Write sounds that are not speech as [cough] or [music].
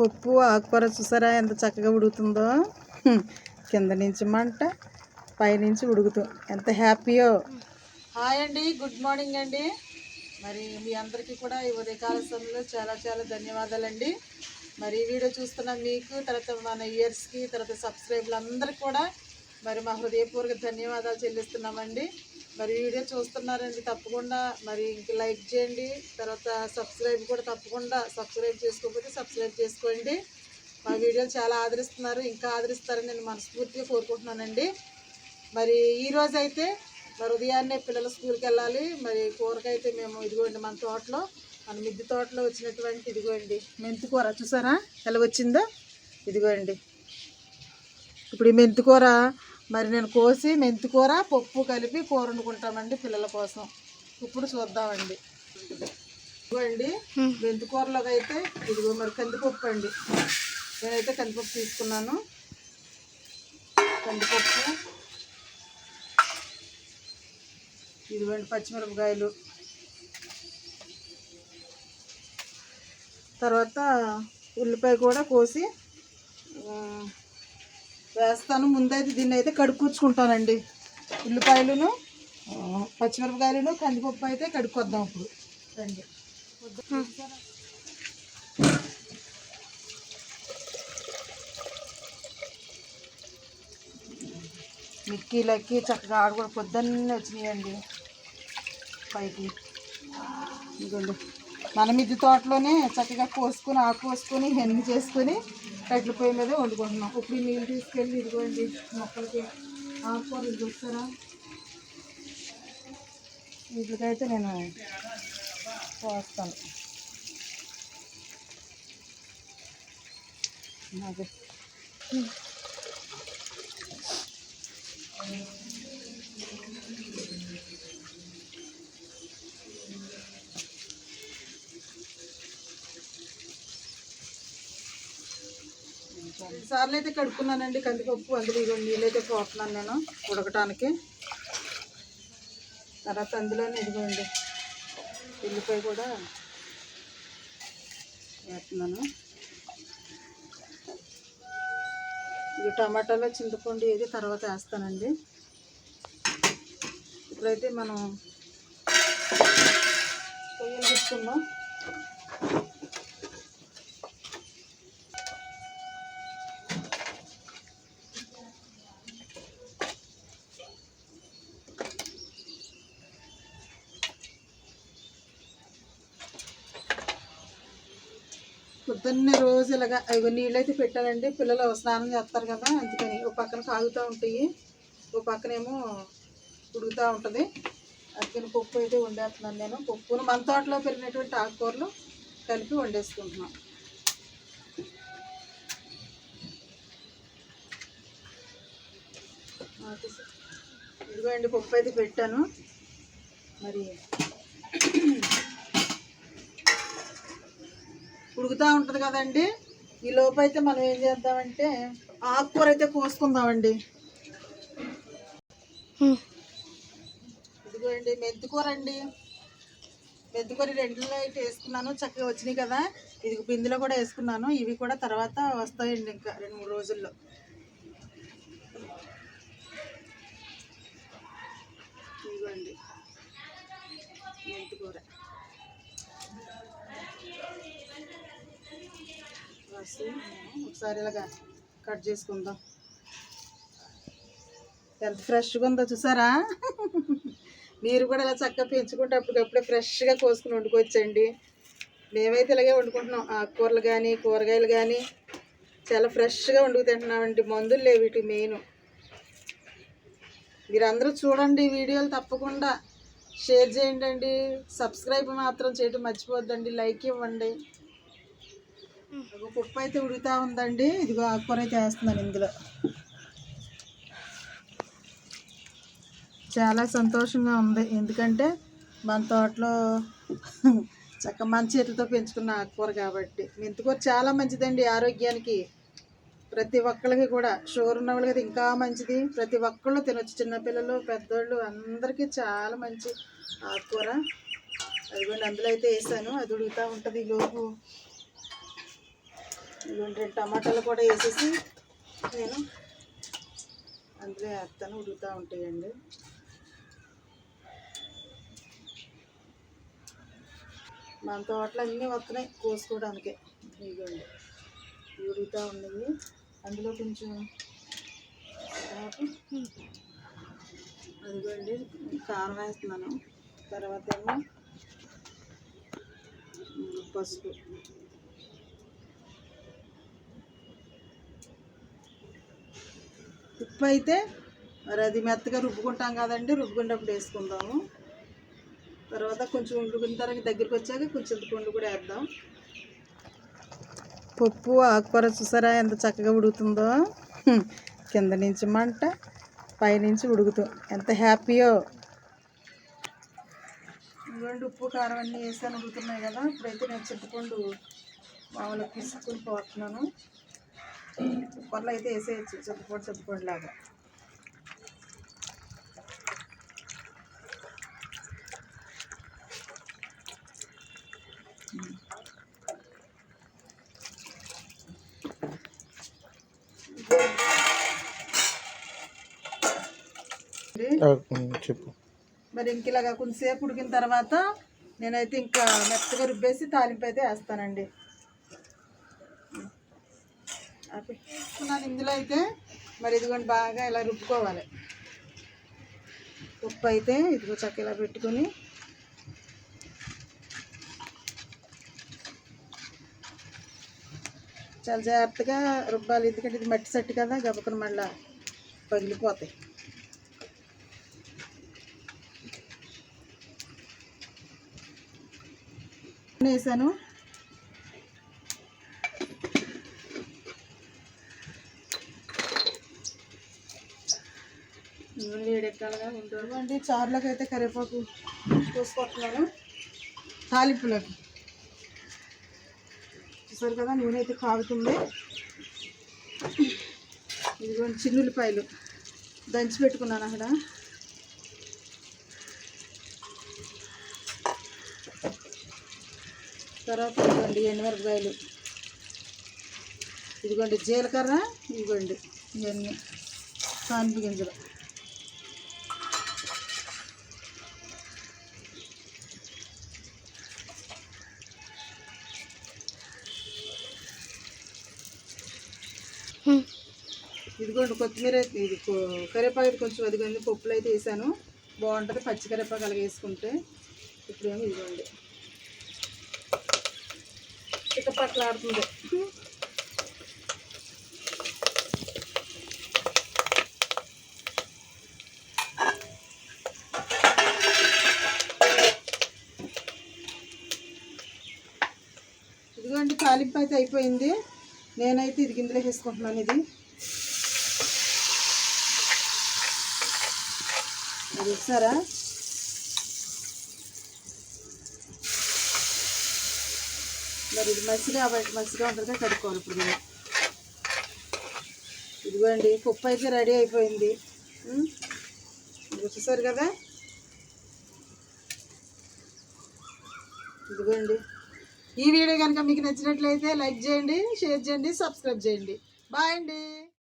పప్పు ఆకుకూర చూసారా? ఎంత చక్కగా ఉడుకుతుందో. కింద నుంచి మంట పైనుంచి ఉడుకుతూ. ఎంత హ్యాపీయో. హాయ్ అండి. గుడ్ మార్నింగ్ అండి. మరి మీ అందరికీ కూడా ఈ ఉదయకాల సమయంలో చాలా చాలా ధన్యవాదాలండి. మరి ఈ వీడియో చూస్తున్న మీకు తర్వాత మన ఇయర్స్కి తర్వాత సబ్స్క్రైబర్లు అందరికీ కూడా మరి మా హృదయపూర్వక ధన్యవాదాలు చెల్లిస్తున్నామండి. మరి వీడియో చూస్తున్నారండి తప్పకుండా. మరి ఇంక లైక్ చేయండి. తర్వాత సబ్స్క్రైబ్ కూడా తప్పకుండా సబ్స్క్రైబ్ చేసుకోకపోతే సబ్స్క్రైబ్ చేసుకోండి. మా వీడియోలు చాలా ఆదరిస్తున్నారు ఇంకా ఆదరిస్తారని నేను మనస్ఫూర్తిగా కోరుకుంటున్నానండి. మరి ఈ అయితే మరి ఉదయాన్నే పిల్లలు స్కూల్కి వెళ్ళాలి. మరి కూరకైతే మేము ఇదిగోండి మన తోటలో మన మిద్దె తోటలో వచ్చినటువంటి ఇదిగోండి మెంతి కూర. చూసారా? ఎలా వచ్చిందో? ఇదిగోండి. ఇప్పుడు ఈ మెంతి కూర మరి నేను కోసి మెంతి కూర పప్పు కలిపి కూర వండుకుంటామండి పిల్లల కోసం. ఇప్పుడు చూద్దామండి. ఇదిగోండి మెంతి కూరలోకి అయితే ఇదిగో మరి కందిపప్పు అండి. నేనైతే కందిపప్పు తీసుకున్నాను. కందిపప్పు ఇదిగోండి పచ్చిమిరపకాయలు. తర్వాత ఉల్లిపాయ కూడా కోసి వేస్తాను. ముందైతే దీన్ని అయితే కడుక్కొచ్చుకుంటానండి. ఉల్లిపాయలును ఆ, పచ్చిమిరపకాయలను కందిపప్పు అయితే కడుక్కొద్దాం ఇప్పుడు. రండి. మిక్కీలకి చక్కగా ఆడ కూడా పొద్దున్నే వచ్చినాయండి. పైకి. ఇదిగోండి. మన మిద్దె తోటలోనే చక్కగా కోసుకొని ఆకు కోసుకొని హెన్ని చేసుకొని కట్ల పొయ్యి మీద వండుకుంటున్నాం. ఇప్పుడు ఈ నీళ్ళు తీసుకెళ్ళి ఇదిగోండి మొక్కలకి ఆకుకూరలు చూస్తారా? వీటికైతే నేను పోస్తాను. అదే సార్లు అయితే కడుక్కున్నానండి కందిపప్పు అందులో ఇరవై నీళ్ళు అయితే పోతున్నాను నేను ఉడకటానికి. తర్వాత అందులోనే ఇదిగోండి ఉల్లిపాయ కూడా వేస్తున్నాను. ఇది టమాటాలో చింతపండు ఏది తర్వాత వేస్తానండి. ఇప్పుడైతే మనం పొయ్యి పెట్టుకుందాం పొద్దున్నే రోజు ఇలాగా అవి నీళ్ళు అయితే పెట్టానండి పిల్లలు స్నానం చేస్తారు కదా అందుకని ఒక పక్కన కాగుతూ ఉంటాయి ఒక పక్కనేమో ఉడుకుతూ ఉంటుంది. అందుకని పప్పు అయితే వండేస్తున్నాను నేను. పప్పును మన తోటలో పెరిగినటువంటి ఆకుకూరలు కలిపి వండేసుకుంటున్నాం. ఇదిగోండి పప్పు అయితే పెట్టాను. మరి ఉడుకుతూ ఉంటుంది కదండి. ఈ లోపు అయితే మనం ఏం చేద్దామంటే ఆకుకూర అయితే కోసుకుందామండి ఇదిగోండి మెంతికూర అండి మెంతికూర రెండులో అయితే వేసుకున్నాను. చక్కగా వచ్చినాయి కదా. ఇది బిందులో కూడా వేసుకున్నాను. ఇవి కూడా తర్వాత వస్తాయండి ఇంకా రెండు మూడు రోజుల్లో ఇదిగోండి మెంతికూర రాసి ఒకసారి ఇలాగా కట్ చేసుకుందాం. ఎంత ఫ్రెష్గా ఉందో చూసారా? మీరు కూడా ఇలా చక్కగా పెంచుకుంటే అప్పటికప్పుడే ఫ్రెష్గా కోసుకుని వండుకోవచ్చండి. మేమైతే ఇలాగే వండుకుంటున్నాం. ఆకుకూరలు కానీ కూరగాయలు కానీ చాలా ఫ్రెష్గా వండుకు తింటున్నామండి. మందులు లేవు వీటి మెయిన్ మీరందరూ చూడండి వీడియోలు తప్పకుండా. షేర్ చేయండి అండి సబ్స్క్రైబ్ మాత్రం చేయడం మర్చిపోద్దండి లైక్ ఇవ్వండి. పప్పు అయితే ఉడుతూ ఉందండి. ఇదిగో ఆకుకూర అయితే వేస్తున్నాను ఇందులో. చాలా సంతోషంగా ఉంది. ఎందుకంటే మన తోటలో [laughs] చక్క మన చేతులతో పెంచుకున్న ఆకుకూర కాబట్టి. మెంతికూర చాలా మంచిదండి ఆరోగ్యానికి. ప్రతి ఒక్కరికి కూడా షుగర్ ఉన్న వాళ్ళకి ఇంకా మంచిది. ప్రతి ఒక్కళ్ళు తినొచ్చు. చిన్నపిల్లలు పెద్దోళ్ళు అందరికీ చాలా మంచి ఆకుకూర. అదిగోండి అందులో అయితే వేసాను. అది ఉడుగుతూ ఉంటుంది ఈ లోపు. రెండు టమాటాలు కూడా వేసేసి నేను అందులో వేస్తాను ఉడుకుతూ ఉంటాయండి. మన తోటలు అన్నీ వస్తున్నాయి కోసుకోవడానికే. ఇదిగోండి. ఉడుకుతూ ఉన్నాయి అందులో కొంచెం అదిగోండి. కారం వేస్తున్నాను. తర్వాత ఏమో పసుపు. ఉప్పు అయితే మరి అది మెత్తగా రుబ్బుకుంటాం కదండి రుబ్బుకున్నప్పుడు వేసుకుందాము. తర్వాత కొంచెం ఉడుకున్న తర్వాత దగ్గరికి వచ్చాక కొంచెం పండు కూడా వేద్దాం. పప్పు ఆకుకూర చూసారా ఎంత చక్కగా ఉడుకుతుందో? కింద నుంచి మంట పైనుంచి ఉడుకుతూ. ఎంత హ్యాపీయో. ఇదిగోండి ఉప్పు కారం అన్నీ వేసాను ఉడుకుతున్నాయి కదా. ఇప్పుడైతే నేను చింతపండు మామూలుగా పిసుకుని పోతున్నాను కుక్కర్లో అయితే వేసేయచ్చు చింతపండు చింతపండు లాగా. చెప్పు. మరి ఇంక ఇలాగా కొంతసేపు ఉడికిన తర్వాత నేనైతే ఇంకా మెత్తగా రుబ్బేసి తాలింపు అయితే వేస్తానండి. ఇందులో అయితే. మరి ఇదిగోండి బాగా ఇలా రుబ్బుకోవాలి. ఉప్పు అయితే ఇదిగో చక్క ఇలా పెట్టుకొని. చాలా జాగ్రత్తగా రుబ్బాలి ఎందుకంటే ఇది మట్టి సెట్టు కదా గబుకుని మళ్ళీ పగిలిపోతాయి. వేసాను ఇవ్వండి. ఉంటుంది అండి అయితే కరివేపాకు కోసుకుంటున్నాను తాలింపులకు. చూసారు కదా నూనె అయితే కాగుతుంది. ఇదిగోండి చిన్నుల్లిపాయలు. దంచి పెట్టుకున్నాను అక్కడ. తర్వాత ఇదిగోండి ఎండుమిరపకాయలు. ఇదిగోండి జీలకర్ర ఇదిగోండి ఇవన్నీ. కాన్పు గింజలు. ఇదిగోండి కొత్తిమీర అయితే ఇది కరివేపాకు కొంచెం అదిగోండి పప్పులు అయితే వేసాను. బాగుంటుంది పచ్చి కరివేపాకు అలాగే వేసుకుంటే. ఇప్పుడేమో ఇదిగోండి. ఇక పట్లాడుతుంది. ఇదిగోండి తాలింపు అయితే అయిపోయింది. నేనైతే ఇది గింజలు వేసుకుంటున్నాను ఇది. చూస్తారా మరి ఇది మసిగా బయట మసిగా ఉంటుంది కడుక్కోవాలి ఇప్పుడు మనం. ఇదిగోండి పప్పు అయితే రెడీ అయిపోయింది. ఉం? ఇదిగో చూసారు కదా? ఇదిగోండి. ఈ వీడియో కనుక మీకు నచ్చినట్లయితే లైక్ చేయండి షేర్ చేయండి సబ్స్క్రైబ్ చేయండి. బాయ్ అండి.